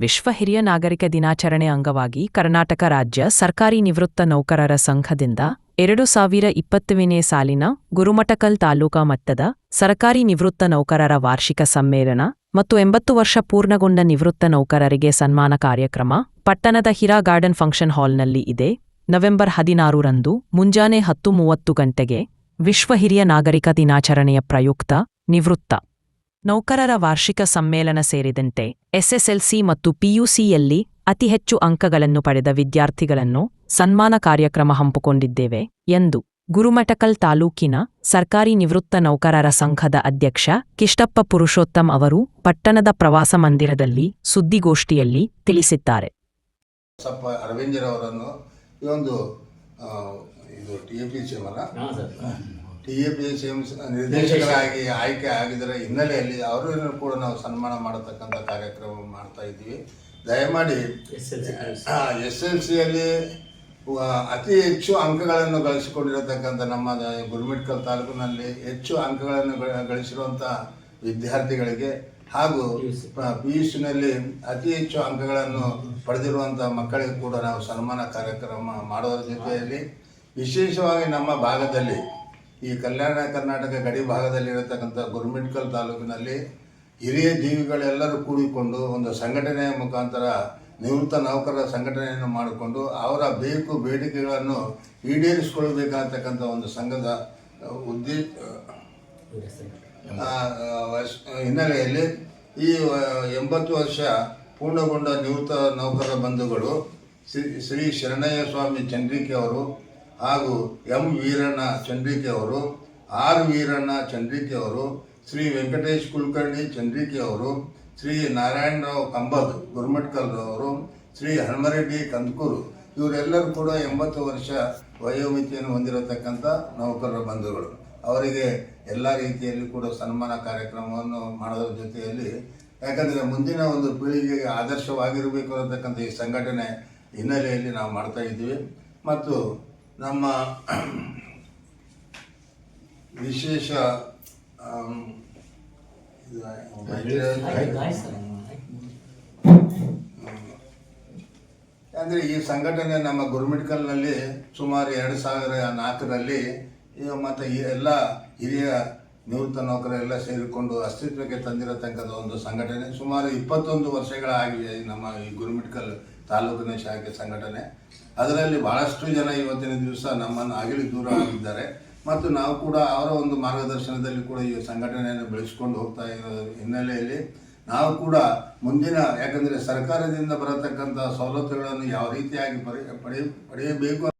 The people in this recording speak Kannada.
ವಿಶ್ವ ಹಿರಿಯ ನಾಗರಿಕ ದಿನಾಚರಣೆ ಅಂಗವಾಗಿ ಕರ್ನಾಟಕ ರಾಜ್ಯ ಸರ್ಕಾರಿ ನಿವೃತ್ತ ನೌಕರರ ಸಂಘದಿಂದ ಎರಡು ಸಾವಿರ ಇಪ್ಪತ್ತನೇ ಸಾಲಿನ ಗುರುಮಠಕಲ್ ತಾಲೂಕಾ ಮಟ್ಟದ ಸರ್ಕಾರಿ ನಿವೃತ್ತ ನೌಕರರ ವಾರ್ಷಿಕ ಸಮ್ಮೇಳನ ಮತ್ತು ಎಂಬತ್ತು ವರ್ಷ ಪೂರ್ಣಗೊಂಡ ನಿವೃತ್ತ ನೌಕರರಿಗೆ ಸನ್ಮಾನ ಕಾರ್ಯಕ್ರಮ ಪಟ್ಟಣದ ಹಿರಾ ಗಾರ್ಡನ್ ಫಂಕ್ಷನ್ ಹಾಲ್ನಲ್ಲಿ ಇದೆ. ನವೆಂಬರ್ ಹದಿನಾರರಂದು ಮುಂಜಾನೆ ಹತ್ತು ಮೂವತ್ತು ಗಂಟೆಗೆ ವಿಶ್ವ ಹಿರಿಯ ನಾಗರಿಕ ದಿನಾಚರಣೆಯ ಪ್ರಯುಕ್ತ ನಿವೃತ್ತ ನೌಕರರ ವಾರ್ಷಿಕ ಸಮ್ಮೇಳನ ಸೇರಿದಂತೆ ಎಸ್ಎಸ್ಎಲ್ಸಿ ಮತ್ತು ಪಿಯುಸಿಯಲ್ಲಿ ಅತಿ ಹೆಚ್ಚು ಅಂಕಗಳನ್ನು ಪಡೆದ ವಿದ್ಯಾರ್ಥಿಗಳನ್ನು ಸನ್ಮಾನ ಕಾರ್ಯಕ್ರಮ ಹಂಪಿಕೊಂಡಿದ್ದೇವೆ ಎಂದು ಗುರುಮಠಕಲ್ ತಾಲೂಕಿನ ಸರ್ಕಾರಿ ನಿವೃತ್ತ ನೌಕರರ ಸಂಘದ ಅಧ್ಯಕ್ಷ ಕಿಷ್ಟಪ್ಪ ಪುರುಷೋತ್ತಮ್ ಅವರು ಪಟ್ಟಣದ ಪ್ರವಾಸ ಮಂದಿರದಲ್ಲಿ ಸುದ್ದಿಗೋಷ್ಠಿಯಲ್ಲಿ ತಿಳಿಸಿದ್ದಾರೆ. ಈ ಒಂದು ಸಿ ಇದು T A P S A ನಿರ್ದೇಶಕರಾಗಿ ಆಯ್ಕೆ ಆಗಿದ್ದರ ಹಿನ್ನೆಲೆಯಲ್ಲಿ ಅವರನ್ನು ಕೂಡ ನಾವು ಸನ್ಮಾನ ಮಾಡತಕ್ಕಂಥ ಕಾರ್ಯಕ್ರಮ ಮಾಡ್ತಾ ಇದ್ದೀವಿ. ದಯಮಾಡಿ S L C S L ಸಿಯಲ್ಲಿ ಅತಿ ಹೆಚ್ಚು ಅಂಕಗಳನ್ನು ಗಳಿಸಿಕೊಂಡಿರತಕ್ಕಂಥ ನಮ್ಮ ಗುಲ್ಮಿಟ್ಕಲ್ ಗುರುಮಿಟ್ಕಲ್ ತಾಲೂಕಿನಲ್ಲಿ ಹೆಚ್ಚು ಅಂಕಗಳನ್ನು ಗಳ- ಗಳಿಸಿರುವಂಥ ವಿದ್ಯಾರ್ಥಿಗಳಿಗೆ ಹಾಗೂ ಪಿ ಯು ಸಿನಲ್ಲಿ ಅತಿ ಹೆಚ್ಚು ಅಂಕಗಳನ್ನು ಪಡೆದಿರುವಂಥ ಮಕ್ಕಳಿಗೆ ಕೂಡ ನಾವು ಸನ್ಮಾನ ಕಾರ್ಯಕ್ರಮ ಮಾಡೋದ್ರ ಜೊತೆಯಲ್ಲಿ ವಿಶೇಷವಾಗಿ ನಮ್ಮ ಭಾಗದಲ್ಲಿ ಈ ಕಲ್ಯಾಣ ಕರ್ನಾಟಕ ಗಡಿ ಭಾಗದಲ್ಲಿರತಕ್ಕಂಥ ಗುರುಮಿಟ್ಕಲ್ ತಾಲೂಕಿನಲ್ಲಿ ಹಿರಿಯ ಜೀವಿಗಳೆಲ್ಲರೂ ಕೂಡಿಕೊಂಡು ಒಂದು ಸಂಘಟನೆಯ ಮುಖಾಂತರ ನಿವೃತ್ತ ನೌಕರರ ಸಂಘಟನೆಯನ್ನು ಮಾಡಿಕೊಂಡು ಅವರ ಬೇಕು ಬೇಡಿಕೆಗಳನ್ನು ಈಡೇರಿಸಿಕೊಳ್ಬೇಕಾಗ್ತಕ್ಕಂಥ ಒಂದು ಸಂಘದ ಉದ್ದೇಶ ಹಿನ್ನೆಲೆಯಲ್ಲಿ ಈ ಎಂಬತ್ತು ವರ್ಷ ಪೂರ್ಣಗೊಂಡ ನಿವೃತ್ತ ನೌಕರರ ಬಂಧುಗಳು ಶ್ರೀ ಶ್ರೀ ಶರಣಯ್ಯ ಸ್ವಾಮಿ ಚಂದ್ರಿಕೆ ಅವರು ಹಾಗೂ ಎಂ ವೀರಣ್ಣ ಚಂದ್ರಿಕೆ ಅವರು ಆರ್ ವೀರಣ್ಣ ಚಂದ್ರಿಕೆ ಅವರು ಶ್ರೀ ವೆಂಕಟೇಶ್ ಕುಲಕರ್ಣಿ ಚಂದ್ರಿಕೆ ಅವರು ಶ್ರೀ ನಾರಾಯಣರಾವ್ ಕಂಬದ್ ಗುರುಮಟ್ಕಲ್ ಅವರು ಶ್ರೀ ಹನುಮರೆಡ್ಡಿ ಕಂದಕೂರು, ಇವರೆಲ್ಲರೂ ಕೂಡ ಎಂಬತ್ತು ವರ್ಷ ವಯೋಮಿತಿಯನ್ನು ಹೊಂದಿರತಕ್ಕಂಥ ನೌಕರರ ಬಂಧುಗಳು. ಅವರಿಗೆ ಎಲ್ಲ ರೀತಿಯಲ್ಲಿ ಕೂಡ ಸನ್ಮಾನ ಕಾರ್ಯಕ್ರಮವನ್ನು ಮಾಡೋದ್ರ ಜೊತೆಯಲ್ಲಿ, ಯಾಕಂದರೆ ಮುಂದಿನ ಒಂದು ಪೀಳಿಗೆಗೆ ಆದರ್ಶವಾಗಿರಬೇಕು ಅನ್ನತಕ್ಕಂಥ ಈ ಸಂಘಟನೆ ಹಿನ್ನೆಲೆಯಲ್ಲಿ ನಾವು ಮಾಡ್ತಾ ಇದ್ದೀವಿ. ಮತ್ತು ನಮ್ಮ ವಿಶೇಷ ಅಂದರೆ ಈ ಸಂಘಟನೆ ನಮ್ಮ ಗುರುಮಿಟ್ಕಲ್ನಲ್ಲಿ ಸುಮಾರು ಎರಡು ಸಾವಿರ ನಾಲ್ಕರಲ್ಲಿ ಮತ್ತು ಈ ಎಲ್ಲ ಹಿರಿಯ ನಿವೃತ್ತ ನೌಕರರೆಲ್ಲ ಸೇರಿಕೊಂಡು ಅಸ್ತಿತ್ವಕ್ಕೆ ತಂದಿರತಕ್ಕಂಥ ಒಂದು ಸಂಘಟನೆ ಸುಮಾರು ಇಪ್ಪತ್ತೊಂದು ವರ್ಷಗಳಾಗಿವೆ ನಮ್ಮ ಈ ಗುರುಮಿಟ್ಕಲ್ ತಾಲೂಕಿನ ಶಾಖೆ ಸಂಘಟನೆ. ಅದರಲ್ಲಿ ಬಹಳಷ್ಟು ಜನ ಇವತ್ತಿನ ದಿವಸ ನಮ್ಮನ್ನು ಅಗಲಿ ದೂರ ಆಗಿದ್ದಾರೆ. ಮತ್ತು ನಾವು ಕೂಡ ಅವರ ಒಂದು ಮಾರ್ಗದರ್ಶನದಲ್ಲಿ ಕೂಡ ಈ ಸಂಘಟನೆಯನ್ನು ಬೆಳೆಸ್ಕೊಂಡು ಹೋಗ್ತಾ ಇರೋ ಹಿನ್ನೆಲೆಯಲ್ಲಿ ನಾವು ಕೂಡ ಮುಂದಿನ, ಯಾಕಂದರೆ ಸರ್ಕಾರದಿಂದ ಬರತಕ್ಕಂಥ ಸವಲತ್ತುಗಳನ್ನು ಯಾವ ರೀತಿಯಾಗಿ ಪಡೆ ಪಡೆಯ ಪಡೆಯಬೇಕು